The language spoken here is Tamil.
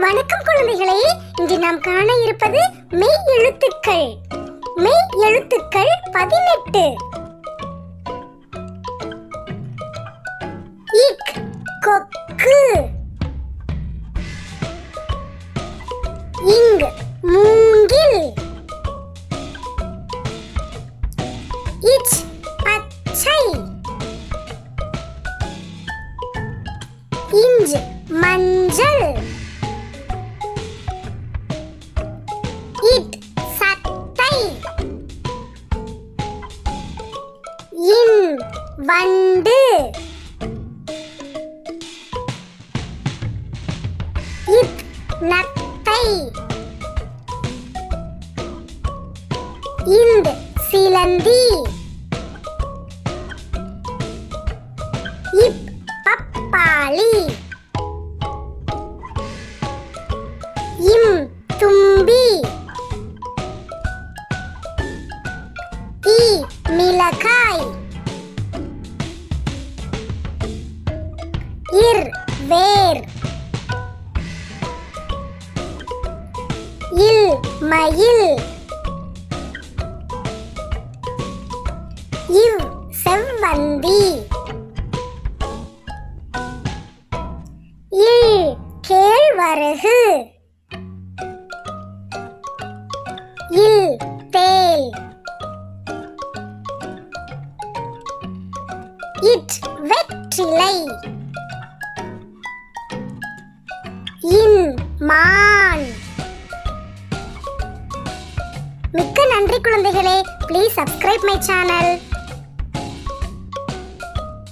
வணக்கம் குழந்தைகளே இன்று நாம் காண இருப்பது மெய் எழுத்துக்கள். மெய் எழுத்துக்கள் பதினெட்டு. இக் கொக்கு. இங் மூங்கில். இச் பச்சை. இஞ்ச் மஞ்சள். இட் சட்டை. இன் வண்டு. இத் நத்தை. இந்த் சிலந்தி. இப் பப்பாளி. மிளகாய். இர் வேர். இல் மயில். இவ் செவ்வந்தி. இல் கேழ்வரகு. இட் வெற்றிலை. இன் மான். மிக்க நன்றி குழந்தைகளே. Please subscribe my channel